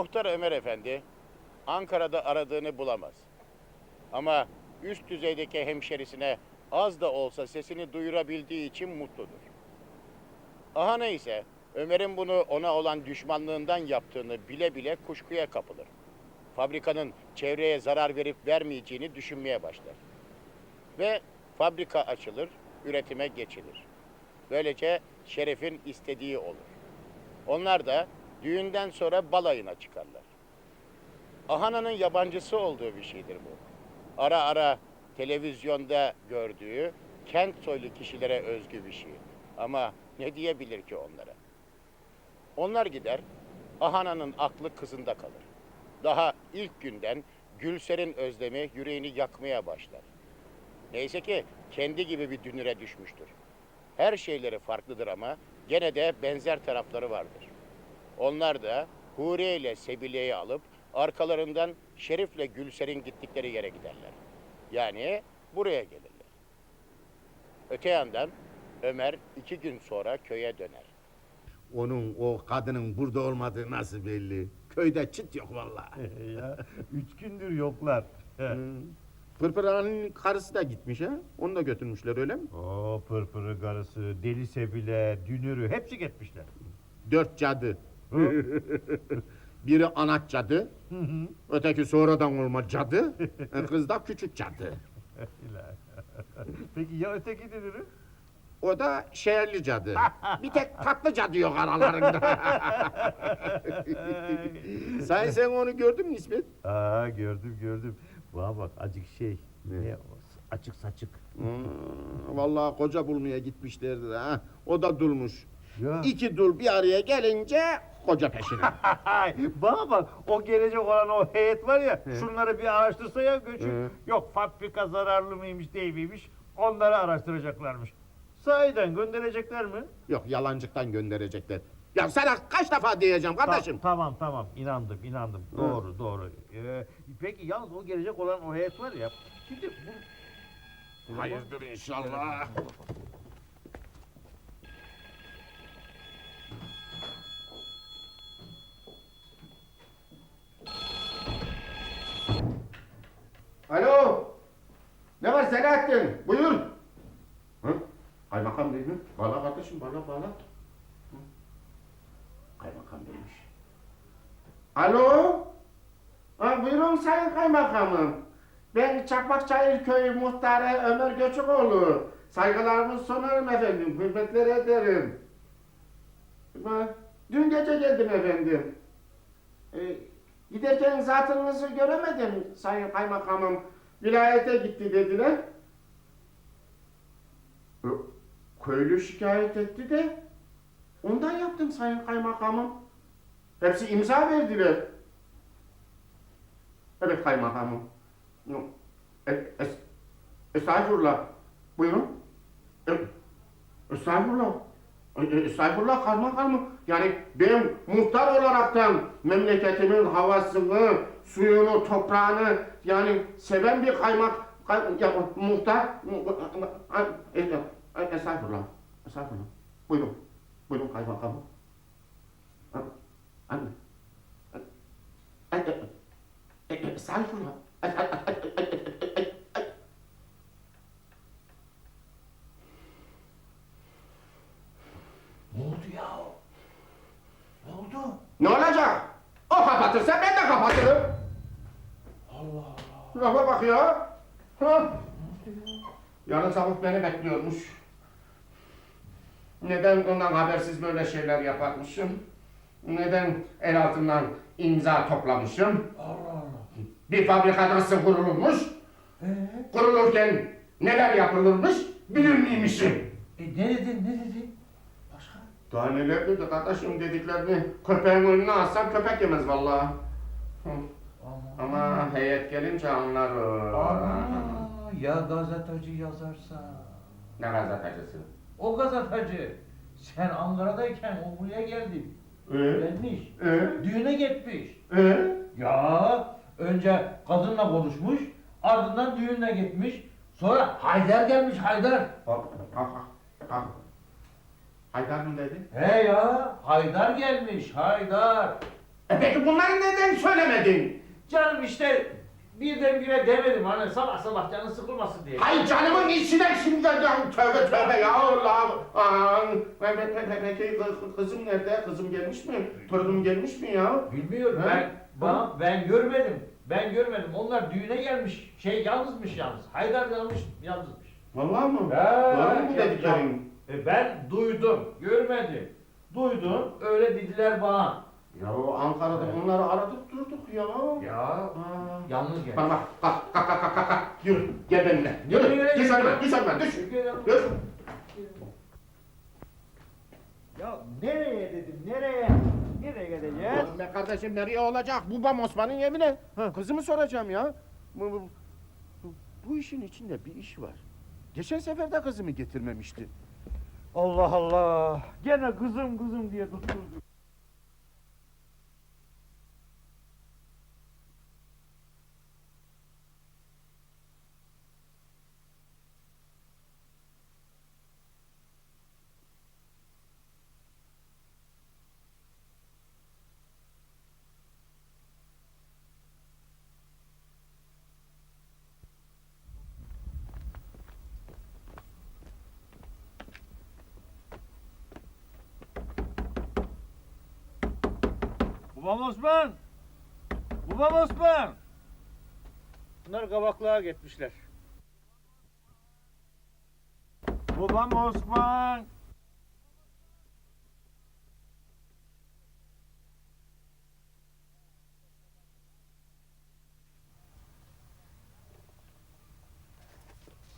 Muhtar Ömer Efendi Ankara'da aradığını bulamaz. Ama üst düzeydeki hemşerisine az da olsa sesini duyurabildiği için mutludur. Aha neyse Ömer'in bunu ona olan düşmanlığından yaptığını bile bile kuşkuya kapılır. Fabrikanın çevreye zarar verip vermeyeceğini düşünmeye başlar. Ve fabrika açılır, üretime geçilir. Böylece Şeref'in istediği olur. Onlar da düğünden sonra balayına çıkarlar. Ahana'nın yabancısı olduğu bir şeydir bu. Ara ara televizyonda gördüğü kent soylu kişilere özgü bir şey. Ama ne diyebilir ki onlara? Onlar gider, Ahana'nın aklı kızında kalır. Daha ilk günden Gülser'in özlemi yüreğini yakmaya başlar. Neyse ki kendi gibi bir dünüre düşmüştür. Her şeyleri farklıdır ama gene de benzer tarafları vardır. Onlar da Huriye ile Sebile'yi alıp arkalarından Şerif'le Gülser'in gittikleri yere giderler. Yani buraya gelirler. Öte yandan Ömer iki gün sonra köye döner. Onun o kadının burada olmadığı nasıl belli? Köyde çıt yok vallahi. ya üç gündür yoklar. Pırpır Ağa'nın karısı da gitmiş ha. Onu da götürmüşler öyle mi? o pırpırı karısı, deli sebile, dünürü hepsi gitmişler. Dört cadı. Biri anaç cadı, öteki sonradan olma cadı, e, kız da küçük cadı. İlahi. Peki ya öteki dünürü? O da şehirli cadı. Bir tek tatlı cadı yok aralarında. sen sen onu gördün mü İsmet? Aa gördüm gördüm. Bana bak acık şey. Ne? Ne? o? Açık saçık. Hmm, vallahi koca bulmaya gitmişlerdi ha. O da dulmuş. Ya. İki dul bir araya gelince koca peşine. Bana bak o gelecek olan o heyet var ya şunları bir araştırsa ya göçük. Yok fabrika zararlı mıymış değil miymiş onları araştıracaklarmış. Sahiden gönderecekler mi? Yok yalancıktan gönderecekler. Ya sana kaç defa diyeceğim kardeşim? Ta- tamam tamam inandım inandım. Doğru doğru. Ee, peki yalnız o gelecek olan o heyet var ya. Şimdi bu... Hayırdır inşallah. Alo. Ne var Selahattin? Buyur. Hı? Kaymakam değil mi? Bana kardeşim bana bana. Hı? Kaymakam demiş. Alo. Ha, buyurun sayın kaymakamım. Ben Çakmakçayır Köyü muhtarı Ömer Göçükoğlu. Saygılarımı sunarım efendim, hürmetler ederim. Dün gece geldim efendim. Ee, giderken zatınızı göremedim sayın kaymakamım. Vilayete gitti dediler. Köylü şikayet etti de ondan yaptım sayın kaymakamım. Hepsi imza verdiler. Evet kaymakamım. Es, estağfurullah. Buyurun. E, estağfurullah. E, e, estağfurullah kaymakamım. Yani ben muhtar olaraktan memleketimin havasını, suyunu, toprağını yani seven bir kaymak kay, ya, muhtar mu- e, e, estağfurullah. Estağfurullah. Buyurun. Buyurun kaymakamım. Sabah beni bekliyormuş. Neden ondan habersiz böyle şeyler yaparmışım? Neden el altından imza toplamışım? Allah Allah. Bir fabrika nasıl kurulurmuş? Ee? Kurulurken neler yapılırmış? Bilir miymişim? E ne dedin ne dedin? Başka? Daha neler dedi kardeşim dediklerini köpeğin önüne atsam köpek yemez vallahi. Ama. Heyet gelince anlar. Ana, ya gazeteci yazarsa. Ne gazetecisi? O gazeteci. Sen Ankara'dayken o buraya geldi. Ee? Gelmiş. Ee? Düğüne gitmiş. Ee? Ya önce kadınla konuşmuş. Ardından düğüne gitmiş. Sonra Haydar gelmiş Haydar. Kalk, kalk, kalk. Haydar mı dedi? He ya Haydar gelmiş Haydar. E peki bunları neden söylemedin? Canım işte birdenbire demedim hani sabah sabah canın sıkılmasın diye. Hay canımın içine şimdi ya tövbe tövbe ya Allah. Aa, pe- pe- pe- Peki kı- kızım nerede? Kızım gelmiş mi? Torunum gelmiş mi ya? Bilmiyorum Ha? ben bana ben görmedim. Ben görmedim. Onlar düğüne gelmiş. Şey yalnızmış yalnız. Haydar yalnız yalnızmış. Vallahi mı? Ya, Doğru mu ya, dediklerin? E ben duydum, görmedim. Duydum, öyle dediler bana. Ya Ankara'da onları aradık durduk ya. Ya Aa. yalnız geldi. Bana bak kalk kalk kalk kalk kalk. Yürü gel benimle. Yürü, Yürü. yürü, Düş önüme düş önüme düş. Düş. Ya nereye dedim nereye? Nereye gideceğiz? Oğlum be kardeşim nereye olacak? Babam Osman'ın evine. Kızımı soracağım ya. Bu, bu, bu- bu işin içinde bir iş var. Geçen sefer de kızımı getirmemişti. Allah Allah. Gene kızım kızım diye tutturdu. Babam Osman! Babam Osman! Bunlar kabaklığa gitmişler. Babam Osman!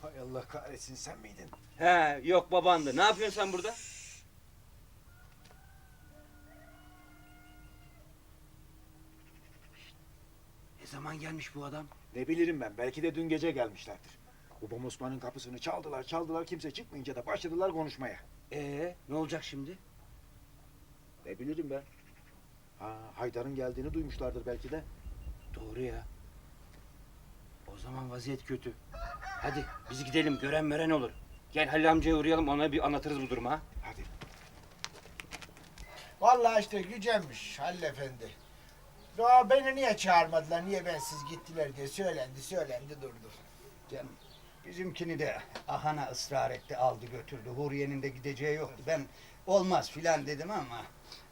Hay Allah kahretsin sen miydin? He yok babandı. Ne yapıyorsun sen burada? Zaman gelmiş bu adam? Ne bilirim ben belki de dün gece gelmişlerdir. Babam Osman'ın kapısını çaldılar çaldılar kimse çıkmayınca da başladılar konuşmaya. Ee ne olacak şimdi? Ne bilirim ben. Ha Haydar'ın geldiğini duymuşlardır belki de. Doğru ya. O zaman vaziyet kötü. Hadi biz gidelim gören meren olur. Gel Halil amcaya uğrayalım ona bir anlatırız bu durumu ha. Hadi. Vallahi işte gücenmiş Halil Efendi. Ya beni niye çağırmadılar, niye bensiz gittiler diye söylendi, söylendi durdu. Canım bizimkini de ahana ısrar etti aldı götürdü. Huriye'nin de gideceği yoktu. Ben olmaz filan dedim ama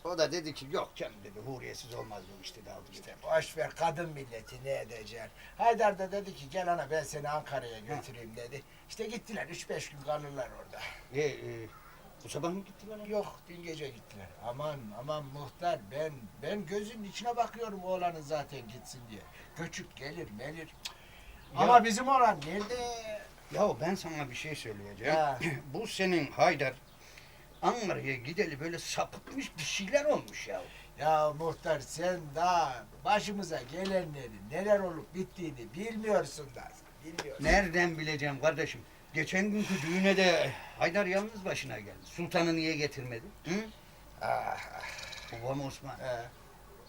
o da dedi ki yok canım dedi Huriye'siz olmaz bu iş dedi aldı İşte boş ver kadın milleti ne edeceksin. Haydar da dedi ki gel ana ben seni Ankara'ya götüreyim dedi. İşte gittiler, üç beş gün kalırlar orada. E, e, bu sabah mı gittiler? Yok, dün gece gittiler. Aman aman muhtar ben ben gözünün içine bakıyorum oğlanın zaten gitsin diye. Göçük gelir melir. Cık. Ama bizim oğlan nerede? Ya ben sana bir şey söyleyeceğim. Ha. bu senin Haydar Ankara'ya gideli böyle sapıtmış bir şeyler olmuş ya. Ya muhtar sen daha başımıza gelenleri neler olup bittiğini bilmiyorsun da. Bilmiyorsun. Nereden bileceğim kardeşim? Geçen günkü düğüne de Haydar yalnız başına geldi. Sultanı niye getirmedi? Hı? Ah, Babam Osman. ah.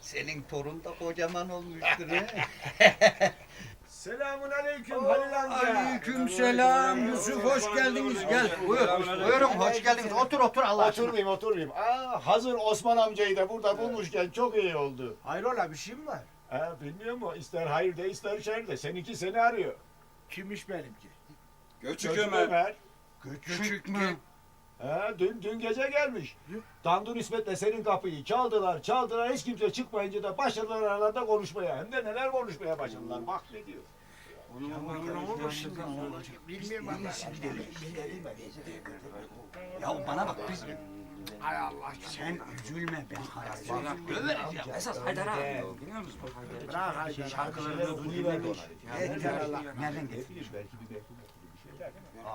Senin torun da kocaman olmuştur he. Selamun aleyküm Halil amca. Aleyküm selam Yusuf hoş geldiniz. Gel buyur. Buyurun hoş geldiniz. Otur otur Allah aşkına. Oturmayayım oturmayayım. Aa, hazır Osman amcayı da burada bulmuşken çok iyi oldu. Hayrola bir şey mi var? Ha, bilmiyor mu? İster hayır de ister şer de. Seninki seni arıyor. Kimmiş benimki? Göçük Ömer. Küçük mü? Ha, dün, dün gece gelmiş. Dandur İsmet'le senin kapıyı çaldılar çaldılar hiç kimse çıkmayınca da başladılar aralarında konuşmaya. Hem de neler konuşmaya başladılar. Bak ne diyor. Bilmiyorum. Ya bana bak biz... Hay Allah. Sen üzülme ben ya. Esas Haydar abi. Biliyor musun? Bırak Haydar. Şarkılarını duyuvermiş. Nereden getirdin? Belki bir şeyler değil mi?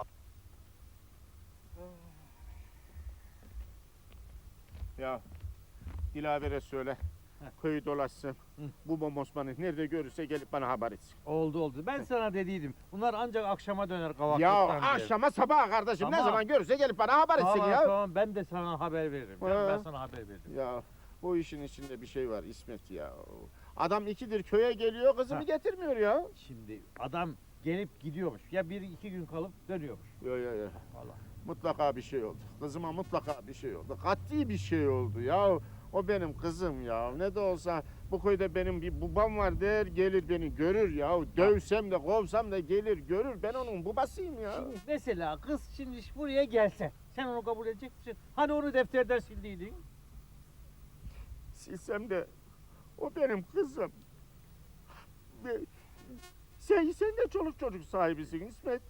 Ya Dilaver'e söyle. Köyü dolaşsın. Bu Babam Osman'ı nerede görürse gelip bana haber etsin. Oldu oldu. Ben sana dediydim. Bunlar ancak akşama döner kavaklıktan Ya diye. akşama sabaha kardeşim ne Tamam. zaman görürse gelip bana haber etsin Tamam ya. tamam ben de sana haber veririm. Ben, ben sana haber veririm. Ya bu işin içinde bir şey var İsmet ya. Adam ikidir köye geliyor kızımı Ha. getirmiyor ya. Şimdi adam gelip gidiyormuş. Ya bir iki gün kalıp dönüyormuş. Yo yo yo. Vallahi. Mutlaka bir şey oldu. Kızıma mutlaka bir şey oldu. Katli bir şey oldu ya. O benim kızım ya. Ne de olsa bu köyde benim bir babam var der gelir beni görür ya. Dövsem de kovsam da gelir görür. Ben onun babasıyım ya. Şimdi mesela kız şimdi buraya gelse sen onu kabul edecek misin? Hani onu defterden sildiydin? Silsem de o benim kızım. Ve sen, sen de çoluk çocuk sahibisin İsmet.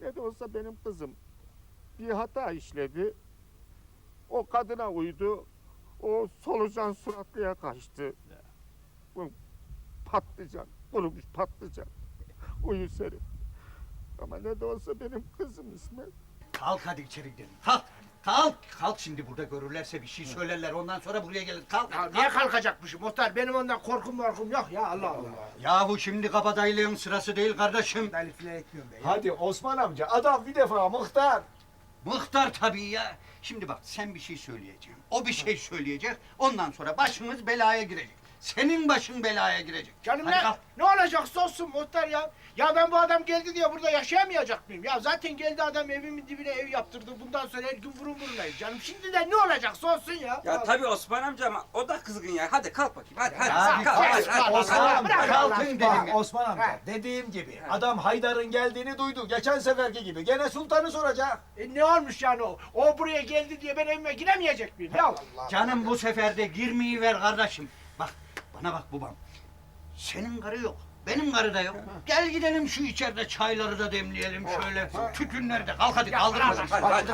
Ne de olsa benim kızım. Bir hata işledi. O kadına uydu. O solucan suratlıya kaçtı. Bu patlıcan, kurumuş patlıcan. Uyu serim. Ama ne de olsa benim kızım İsmet. Kalk hadi içeri gidelim. Kalk. Kalk. Kalk şimdi burada görürlerse bir şey söylerler. Ondan sonra buraya gelir. Kalk. Ya kalk. niye kalkacakmışım muhtar? Benim ondan korkum morkum yok ya Allah Allah. Yahu şimdi kabadaylığın sırası değil kardeşim. Ben filan etmiyorum ben ya. Hadi Osman amca adam bir defa muhtar. Muhtar tabii ya. Şimdi bak sen bir şey söyleyeceksin. O bir şey söyleyecek. Ondan sonra başımız belaya girecek. Senin başın belaya girecek. Canım Hadi ne, kalk. ne olacaksa olsun muhtar ya. Ya ben bu adam geldi diye burada yaşayamayacak mıyım? Ya zaten geldi adam evimin dibine ev yaptırdı. Bundan sonra her gün burun burunayız canım. Şimdi de ne olacaksa olsun ya. Ya tabii Osman amca ama o da kızgın ya. Hadi kalk bakayım. Hadi hadi. Hadi kalk, kalk, kalk. hadi. Osman Bırak, amca bırak kalkın dedim ya. Osman amca dediğim gibi adam Haydar'ın geldiğini duydu. Geçen seferki gibi gene sultanı soracak. E ne olmuş yani o? O buraya geldi diye ben evime giremeyecek miyim? Ya Allah. Canım bu sefer de girmeyi ver kardeşim. Bana bak babam. Senin karı yok. Benim karı da yok. Gel gidelim şu içeride çayları da demleyelim şöyle. Tütünleri de kalk hadi kaldırma. Hadi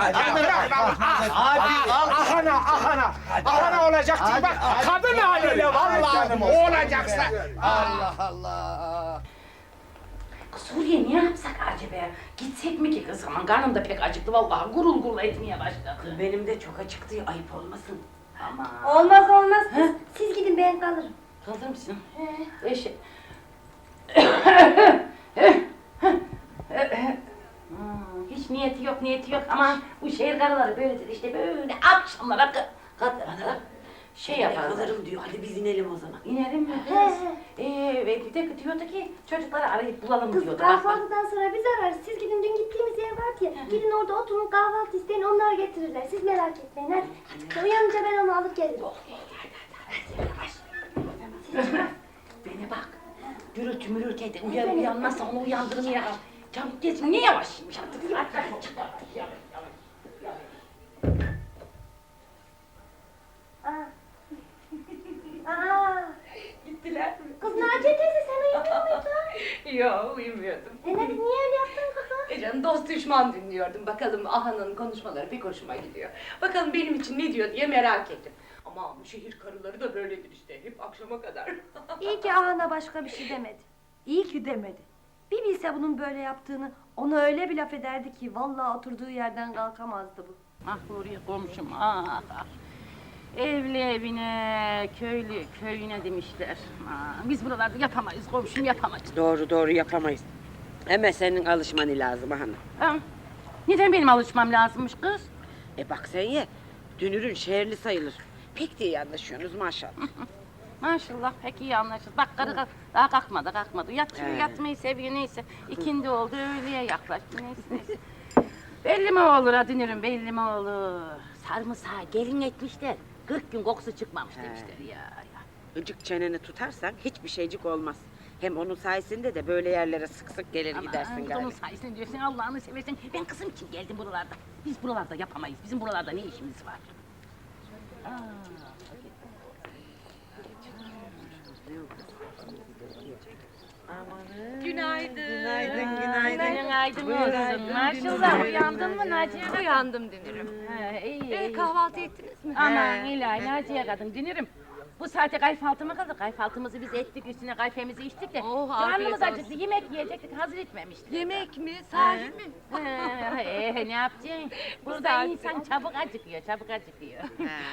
kalk. Ahana ahana. Ahana olacaksın bak. Kadın haliyle vallahi o olacaksa. Allah Allah. Suriye ne yapsak acaba? Gitsek mi ki kız? Aman karnım da pek acıktı vallahi gurul gurul etmeye başladı. Benim de çok acıktı ayıp olmasın. Ama Olmaz olmaz. Siz gidin ben kalırım. Kalır mısın? Eşe. Hmm, Hiç niyeti yok, niyeti yok. Aman bu şehir karıları böyledir işte böyle akşamlara ka- kadar şey yaparlar. Kalırım diyor. Hadi biz inelim o zaman. İnelim mi He, kız? Ee, ve bir de diyordu ki çocukları arayıp bulalım Kız diyordu. Bak, bak. kahvaltıdan sonra biz ararız. Siz gidin dün gittiğimiz yer vardı ya. Gidin orada oturun kahvaltı isteyin onlar getirirler. Siz merak etmeyin hadi. Uyanınca ben onu alıp gelirim. Beni bak. Gürültü mürültü de uyan uyanmazsa onu uyandırın ya. Çabuk geç. Niye yavaşmış artık? Çık artık ya. Aa. Aa. Gittiler mi? Kız Naciye teyze sen uyumuyor muydun? Yok uyumuyordum. E ne, niye öyle yaptın kızım? E canım dost düşman dinliyordum. Bakalım Aha'nın konuşmaları pek hoşuma gidiyor. Bakalım benim için ne diyor diye merak ettim. Ama bu şehir karıları da böyledir işte. Hep akşama kadar. İyi ki Ahana başka bir şey demedi. İyi ki demedi. Bir bilse bunun böyle yaptığını ona öyle bir laf ederdi ki vallahi oturduğu yerden kalkamazdı bu. Ah Nuriye komşum ah ah. Evli evine, köylü köyüne demişler. Ah, biz buralarda yapamayız komşum yapamayız. Doğru doğru yapamayız. Ama senin alışman lazım hanım. Ha, neden benim alışmam lazımmış kız? E bak sen ye. Dünürün şehirli sayılır. Pek de iyi anlaşıyorsunuz maşallah. Maşallah pek iyi anlaşıldı. Bak karı kalk- daha kalkmadı kalkmadı. Yatıyor He. yatmayı seviyor neyse. İkindi oldu öğleye yaklaştı neyse neyse. belli mi olur Adinür'üm belli mi olur. Sarımsağı gelin etmişler. 40 gün kokusu çıkmamış He. demişler ya. ya. Gıcık çeneni tutarsan hiçbir şeycik olmaz. Hem onun sayesinde de böyle yerlere sık sık gelir gidersin Aman, galiba. onun sayesinde diyorsun Allah'ını seversen. Ben kızım için geldim buralarda. Biz buralarda yapamayız. Bizim buralarda ne işimiz var? Aa, Günaydın. Günaydın, Günaydın, günaydın olsun. Maşallah uyandın mı Naciye? Uyandım dünürüm. Ha, iyi, iyi. Ee, kahvaltı ettiniz mi? Aman ilahi Naciye kadın dünürüm. Bu saate kayfaltı mı kaldı? Kayfaltımızı biz ettik üstüne kayfemizi içtik de. Oh, Karnımız afiyet acıktı yemek yiyecektik hazır etmemiştik. Yemek mi? Sahi mi? Ee, ne yapacaksın? Burada insan çabuk acıkıyor, çabuk acıkıyor.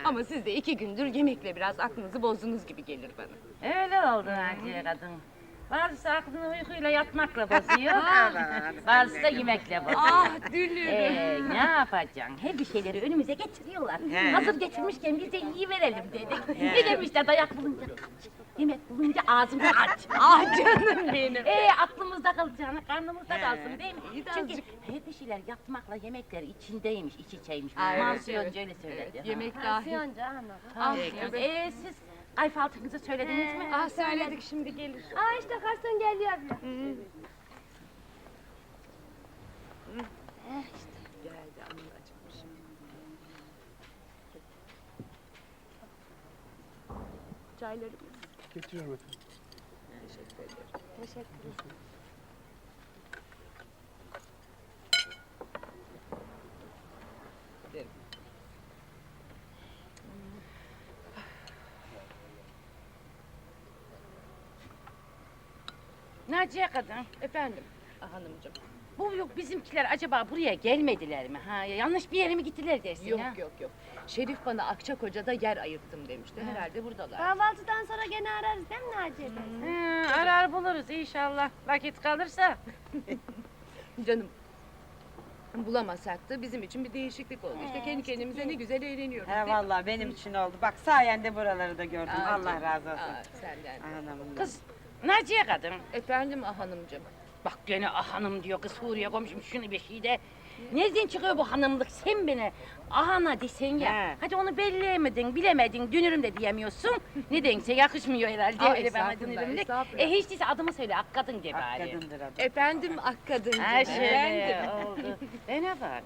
Ama siz de iki gündür yemekle biraz aklınızı bozdunuz gibi gelir bana. Öyle oldu Naciye kadın. Bazısı aklını uykuyla yatmakla bozuyor. Bazısı da yemekle bozuyor. Ah dünürüm. Ee, ne yapacaksın? Her bir şeyleri önümüze getiriyorlar. He. Hazır getirmişken biz de iyi verelim dedik. Ne demişler dayak bulunca kaç. Yemek bulunca ağzını aç. Ah canım benim. Ee, aklımızda kalacağına karnımızda He. kalsın değil mi? Çünkü azıcık- her bir şeyler yapmakla yemekler içindeymiş, iç içeymiş. Ay, evet, Mansiyon evet. öyle söyledi. Evet, yemek dahil. Ah, Peki. Ee, siz kayfaltınızı söylediniz mi? Ah söyledik şimdi gelir. Aa işte garson geliyor abla. Geldi anıl acıkmış. Çaylarımız. Getiriyorum efendim. Teşekkür ederim. Naciye kadın. Efendim ah, hanımcığım. Bu yok bizimkiler acaba buraya gelmediler mi? Ha yanlış bir yere mi gittiler dersin Yok ya? yok yok. Şerif bana Akçakoca'da yer ayırttım demişti. Herhalde buradalar. Kahvaltıdan sonra gene ararız değil mi Naciye teyze? Hı, arar buluruz inşallah. Vakit kalırsa. Canım bulamasak da bizim için bir değişiklik oldu. İşte kendi kendimize ne güzel eğleniyoruz. He vallahi benim için oldu. Bak sayende buraları da gördüm. Aa, Allah canım. razı olsun. Aa, senden. Anamın. Kız Naciye kadın. Efendim ah hanımcığım. Bak gene ah hanım diyor kız Huriye komşum şunu bir şey de. Nereden çıkıyor bu hanımlık sen beni ahana desen ya. He. Hadi onu belleyemedin bilemedin dünürüm de diyemiyorsun. Nedense yakışmıyor herhalde Aa, öyle bana estağfurullah, dünürümlük. estağfurullah. E hiç değilse adımı söyle ak kadın de Ak bari. kadındır adı. Efendim ah kadıncığım. Ha şöyle Efendim. oldu. Bana bak.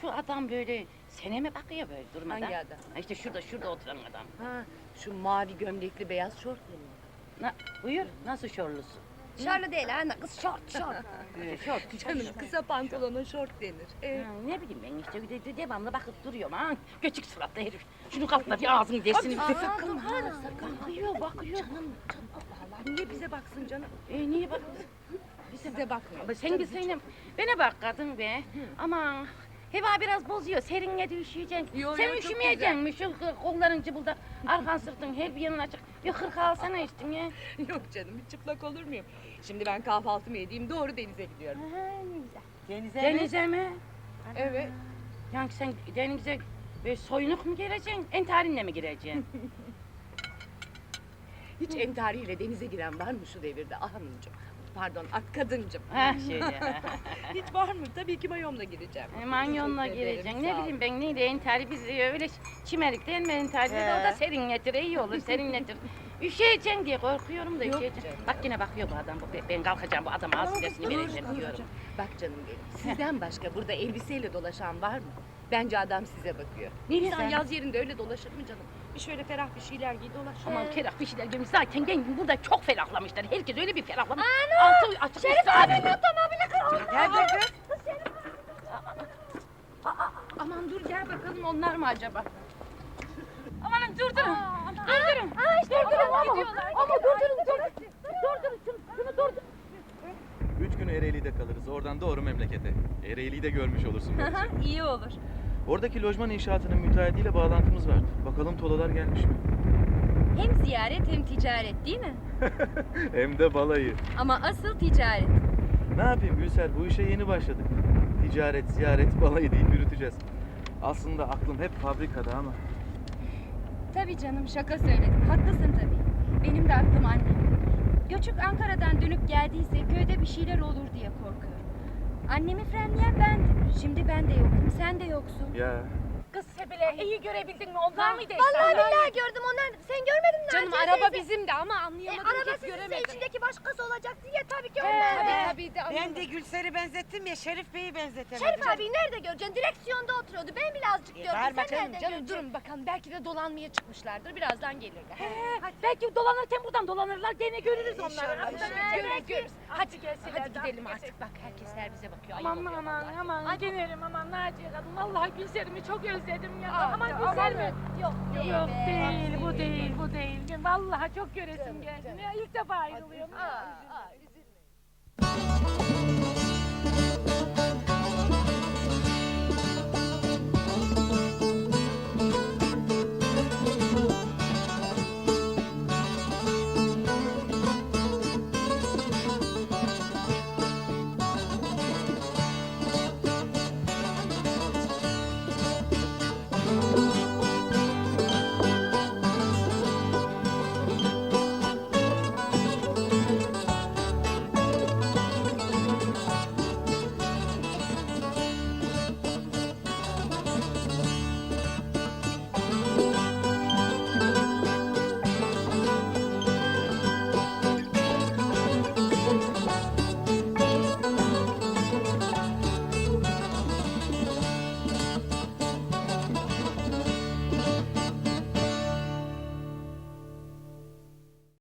Şu adam böyle sene mi bakıyor böyle durmadan? Hangi adam? Ha işte şurada şurada oturan adam. Ha, şu mavi gömlekli beyaz şortlu mu? Na, buyur nasıl şorlusu? Şarlı değil ana kız şort şort. Şort. Canım kısa pantolona şort denir. Ee, Ha, ne bileyim ben işte de, de- devamlı bakıp duruyorum ha. Göçük suratlı herif. Şunu kapla bir ağzını desin. sakın ha sakın. Bakıyor bakıyor. Canım canım Allah Allah niye bize baksın canım? E niye bak? Size bakmıyor. Ama sen gitsene. Bana bak kadın be. Aman. Heva biraz bozuyor. Serinledi üşüyeceksin. Yo, Sen yo, çok üşümeyeceksin mi? Şu kolların cıbıldak. Arkan sırtın her bir yanın açık. Bir hırka alsana üstüne. Yok canım hiç çıplak olur muyum? Şimdi ben kahvaltımı edeyim doğru denize gidiyorum. Ha, ne güzel. Denize mi? Denize mi? Evet. Yani sen denize böyle soyunuk mu gireceksin? Entarinle mi gireceksin? Hiç entariyle denize giren var mı şu devirde ah hanımcığım? Pardon ah kadıncım. ha şöyle. Hiç var mı? Tabii ki mayomla gireceğim. E, Manyonla Teşekkür ederim, gireceksin. sağ Ne ol. bileyim ben neydi entari biz e, öyle çimerik değil mi entari? de O da He. serinletir iyi olur serinletir. Üşüyeceksin diye korkuyorum da Yok üşüyeceksin. canım. Bak yine bakıyor bu adam. Bu- Ben kalkacağım bu adama asilesini vereceğim diyorum. Bak canım benim. Sizden başka burada elbiseyle dolaşan var mı? Bence adam size bakıyor. Ne insan güzel. yaz yerinde öyle dolaşır mı canım? Bir şöyle ferah bir şeyler giy dolaş. Aman ferah bir şeyler demiş. Zaten ben burada çok ferahlamışlar. Herkes öyle bir ferahlamış. Altı açık Şerif abi Gel de kız. Aman dur gel bakalım onlar mı acaba? Amanın durdurun. Durdurun. Aa işte durdurun ama. Ama durdurun durdurun. Durdurun şunu, durdurun. Üç gün Ereğli'de kalırız. Oradan doğru memlekete. Ereğli'yi de görmüş olursun. İyi olur. Oradaki lojman inşaatının müteahhitiyle bağlantımız vardı. Bakalım tolalar gelmiş mi? Hem ziyaret hem ticaret değil mi? Hem de balayı. Ama asıl ticaret. Ne yapayım Gülser? Bu işe yeni başladık. Ticaret, ziyaret, balayı deyip yürüteceğiz. Aslında aklım hep fabrikada ama. Tabii canım şaka söyledim. Haklısın tabii. Benim de aklım annem. Göçük Ankara'dan dönüp geldiyse köyde bir şeyler olur diye korkuyorum. Annemi frenleyen bendim. Şimdi ben de yokum, sen de yoksun. Ya Kız Sebile iyi görebildin mi? Onlar mıydı? Vallahi billahi gördüm onlar. Sen görmedin mi Canım araba teyze? bizim de ama E, anlayamadım araba ki sizin göremedim. içindeki başkası olacak diye tabii ki He. onlar. Tabii tabii de Ben anlamadım. de Gülser'i benzettim ya Şerif Bey'i benzetemedim. Şerif abi nerede göreceksin? Direksiyonda oturuyordu. Ben bile azıcık E, gördüm. var Sen bakalım nerede Canım göreceksin? durun bakalım belki de dolanmaya çıkmışlardır. Birazdan gelirler. Belki dolanırken buradan dolanırlar. Gene görürüz onları. İnşallah, Hadi, inşallah. hadi, Görürüz, görürüz. Hadi gelseler Hadi daha gidelim artık. Bak herkesler bize bakıyor. ayıp Aman oluyor aman vallahi. aman Gelirim aman Naciye kadın. Vallahi Gülser'imi çok özledim gördüm ya. Aa, ah, Aman tamam, güzel mi? Yok değil. Yok be. değil, bu değil, bu değil. Ben vallahi çok göresim geldi. Ya ilk defa ayrılıyorum. Aa, aa, üzülmeyin.